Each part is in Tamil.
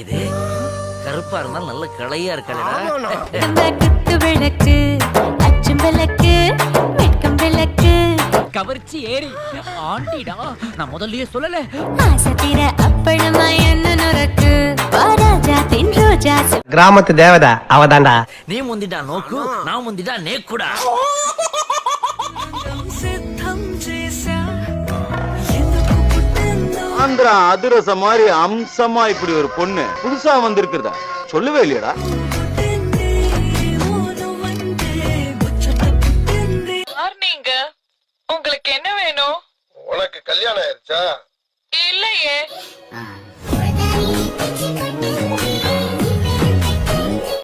இது? கருப்பா இருந்தாலும் நல்ல கலையா இருக்கலடா குத்து விளக்கு அச்சும் விளக்கு வெட்கம் விளக்கு. கவர்ச்சி ஏறி. ஆண்டிடா நான் முதல்லயே சொல்லல. ஆசத்திர அப்பளமா என்ன நுறக்கு. ரோஜா கிராமத்து தேவதா அவதாண்டா நீ முந்திட்டா நோக்கு நான் முந்திட்டா கூட ஆந்திரா அதிரச மாதிரி அம்சமா இப்படி ஒரு பொண்ணு புதுசா வந்திருக்கிறதா? சொல்லவே இல்லையடா. மார்னிங் உங்களுக்கு என்ன வேணும்? உனக்கு கல்யாணம் ஆயிருச்சா? இல்லையே.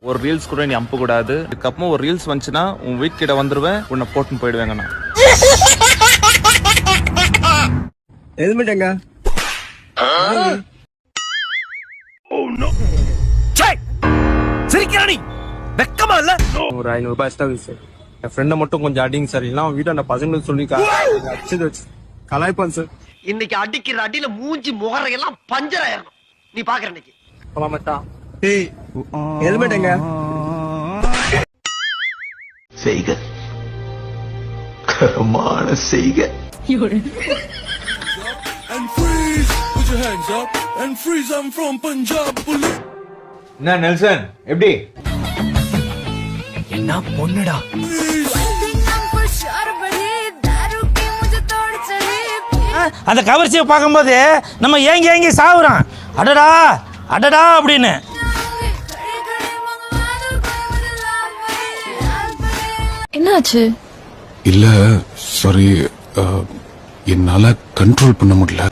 ஒரு ரீல்ஸ் கூட நீ அனுப்ப கூடாது இதுக்கப்புறம் ஒரு ரீல்ஸ் வந்துச்சுன்னா உன் வீட்டுக்கிட்ட வந்துருவேன் உன்னை போட்டுன்னு போயிடுவேங்க நான் ஹெல்மெட் எங்க சிரிக்கிறானி வெக்கமா இல்ல? ஒரு ஐநூறு ரூபாய் எக்ஸ்ட்ரா சார் என் ஃப்ரெண்டை மட்டும் கொஞ்சம் அடிங்க சார் இல்லைன்னா அவன் வீட்டாண்ட பசங்களுக்கு சொல்லி அடிச்சது வச்சு. கலாய்ப்பான் சார் இன்னைக்கு அடிக்கிற அடியில மூஞ்சி முகரையெல்லாம் பஞ்சர் ஆயிரணும். நீ பாக்குற இன்னைக்கு. டேய் ஹெல்மெட் எங்க? செய்க. கரமான செய்க. என்ன நெல்சன்? எப்படி? என்ன பொண்ணுடா? அந்த கவர்ச்சியை பார்க்கும்போது நம்ம ஏங்கி ஏங்கி சாவுறோம் அடடா அடடா அப்படின்னு. என்னாச்சு? இல்ல சாரி என்னால கண்ட்ரோல் பண்ண முடியல.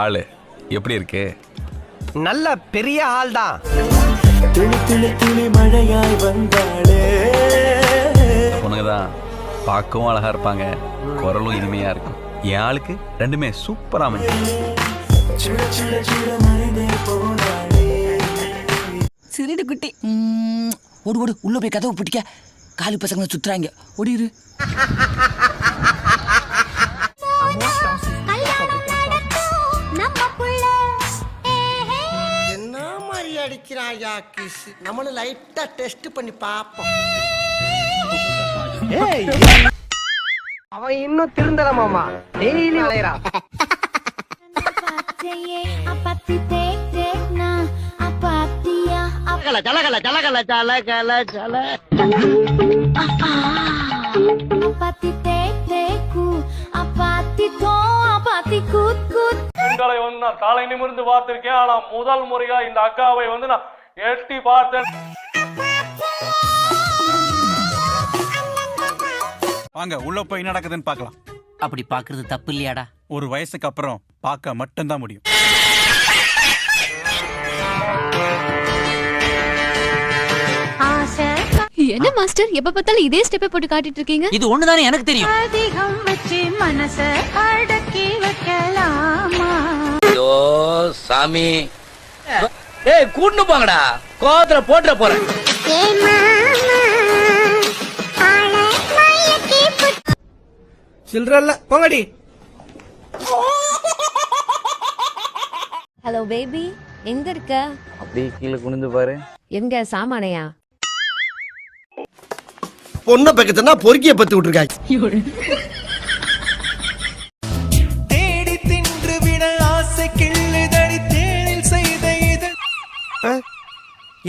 ஆளு எப்படி இருக்கு? நல்ல பெரிய ஆள் தான் உனக்கு தான் பார்க்கவும் அழகா இருப்பாங்க குரலும் இனிமையா இருக்கும். என் ஆளுக்கு ரெண்டுமே சூப்பரா அமைஞ்சு சிறிடு குட்டி. ஓடு ஓடு. உள்ள போய் கதவு பிடிக்க காலி பசங்க சுத்துறாங்க. ஓடிரு என்ன மாதிரி அடிக்கிறாயா கிஸ் நம்மளும் லைட்டா டெஸ்ட் பண்ணி பாப்போம் அவன் இன்னும் திருந்தல மாமா. டெய்லி அலையறான் ஜலகல ஜலகல ஜலகல ஜலகல ஜல. பெண்களை வந்து நான் தலை நிமிர்ந்து பார்த்திருக்கேன். ஆனா முதல் முறையா இந்த அக்காவை வந்து நான் எட்டி பார்த்தேன். வாங்க உள்ள போய் என்ன நடக்குதுன்னு பார்க்கலாம். அப்படி பாக்குறது தப்பு இல்லையாடா? ஒரு வயசுக்கு அப்புறம் பார்க்க மட்டும்தான் முடியும். என்ன மாஸ்டர் எப்ப பார்த்தாலும் இதே ஸ்டெப்பை போட்டு காட்டிட்டு இருக்கீங்க? இது ஒண்ணுதானே எனக்கு தெரியும். அதிகம் வச்சு மனச அடக்கி வைக்கலாமா? ஐயோ சாமி. ஏய் கூட்டு போங்கடா. கோவத்துல போட்டுற போறேன். சில்றல்ல போங்கடி. ஹலோ பேபி எங்க இருக்க? அப்படியே கீழே குனிந்து பாரு. எங்க சாமானையா? பொண்ணை பக்கத்துனா பொறுக்கிய பத்து விட்டுருக்காங்க. தேடி தின்று விட ஆசை கிள்ளுதடி தேனில் செய்த இது.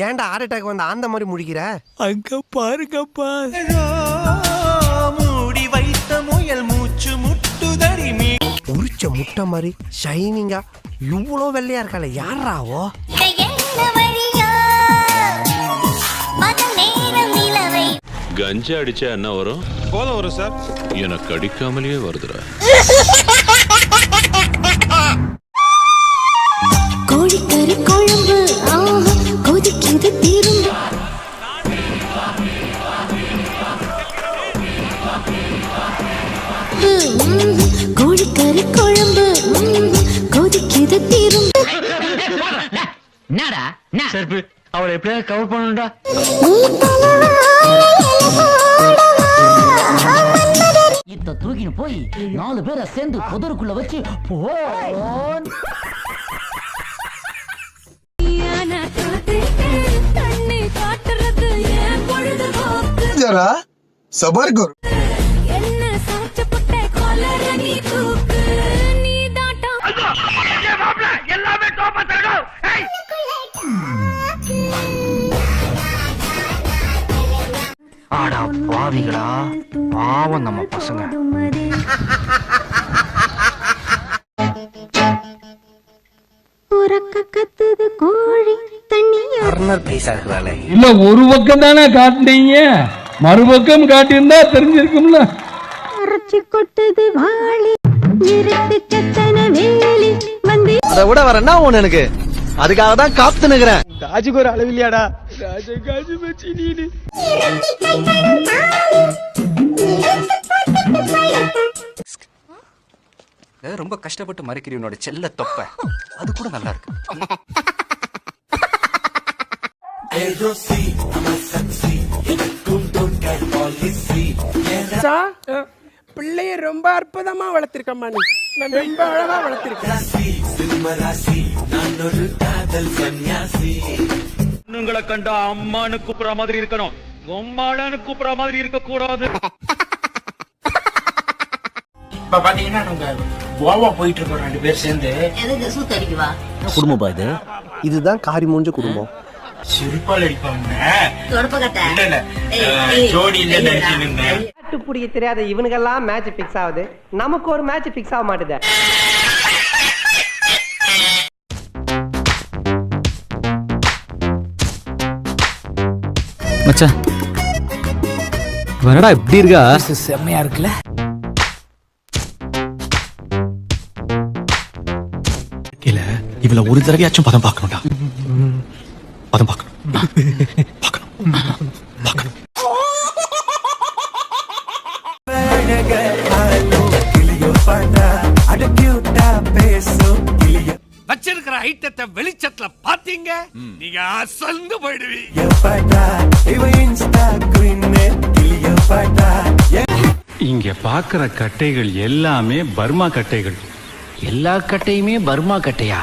ஏன்டா ஹார்ட் அட்டாக் வந்து அந்த மாதிரி முடிக்கிற அங்க பாருங்கப்பா. மூடி வைத்த முயல் மூச்சு முட்டுதடி மீ. உரிச்ச முட்டை மாதிரி ஷைனிங்கா இவ்வளோ வெள்ளையா இருக்கால யாராவோ கஞ்சா அடிச்சா என்ன வரும்? போதும் வரும் சார். எனக்கு அடிக்காமலேயே வருதுடா. கோழிக்கறி குழம்பு ஆஹா கொதிக்குது திரும்ப. ம்ம். கோழிக்கறி குழம்பு ம்ம். கொதிக்குது திரும்ப. என்னடா செருப்பு அவளை எப்படியாவது கவர் பண்ணணும்டா. இத்த தூக்கின்னு போய் நாலு பேரை சேர்ந்து புதருக்குள்ள வச்சு போ தண்ணி பாவிகளா? பாவம் நம்ம பசங்க. இல்ல ஒரு பக்கம் தானே காட்டுனீங்க? மறுபக்கம் காட்டியிருந்தா தெரிஞ்சிருக்கும்ல. அரைச்சி கொட்டுது வாளி அதை விட வரேன்னா ஒண்ணு எனக்கு அதுக்காக தான் காத்து நிக்கிறேன் காஜுக்கு ஒரு அளவு இல்லையாடா ரொம்ப கஷ்டப்பட்டு மறைக்கிறீ உன்னோட செல்ல தொப்ப. அது கூட நல்லா இருக்கு. பிள்ளைய ரொம்ப அற்புதமா வளர்த்திருக்கம்மா நீ. நான் ரொம்ப அழகா வளர்த்திருக்கேன் பொண்ணுங்களை கண்டா அம்மானு கூப்பிடுற மாதிரி இருக்கணும். பொம்மாடான்னு கூப்பிடுற மாதிரி இருக்க கூடாது இப்ப பாத்தீங்கன்னா நாங்க கோவா போயிட்டு இருக்கோம் ரெண்டு பேர் சேர்ந்து. குடும்பம் பாது இதுதான் காரி மூஞ்ச குடும்பம். சிரிப்பால் அடிப்பாங்க. இல்ல இல்ல. ஜோடி இல்ல நினைச்சு புடிக்க தெரியாத இவனுக்கெல்லாம் மேட்ச் பிக்ஸ் ஆகுது. நமக்கு ஒரு மேட்ச் பிக்ஸ் ஆக மாட்டுது. மச்சான் வரடா இப்படி இருக்கா? செம்மையா இருக்குல்ல. இல்ல இவள ஒரு தடவையாச்சும் பதம் பார்க்கணும்டா ஐட்டத்தை வெளிச்சத்துல பாத்தீங்க நீங்க அசந்து போயிடுவீங்க. இங்க பாக்குற கட்டைகள் எல்லாமே பர்மா கட்டைகள். எல்லா கட்டையுமே பர்மா கட்டையா?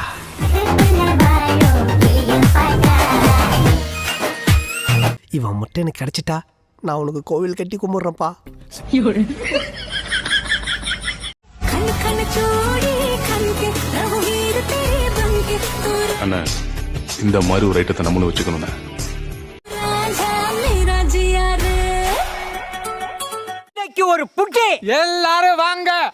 இவன் மட்டும் எனக்கு கிடைச்சிட்டா நான் உனக்கு கோவில் கட்டி கும்பிடுறேன்ப்பா. கண் கண் சோடி கண்கே அண்ணா இந்த மாதிரி ஒரு ஐட்டத்தை நம்மளும் வச்சுக்கணும்ண்ணா. ரே ஒரு புட்டி. எல்லாரும் வாங்க.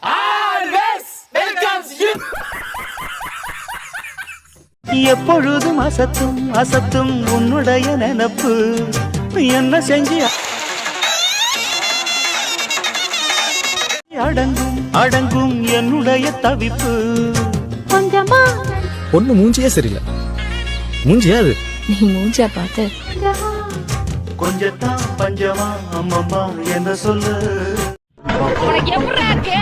எப்பொழுதும் அசத்தும் அசத்தும் உன்னுடைய நினப்பு. என்ன செஞ்சு? அடங்கும் அடங்கும் என்னுடைய தவிப்பு. பொண்ணு மூஞ்சியே சரியில்லை. மூஞ்சியா அது? நீ மூஞ்சா பார்த்து. கொஞ்சத்தான் பஞ்சமா அம்மம்மா என்ன சொல்லு? உனக்கு எப்படி இருக்கு?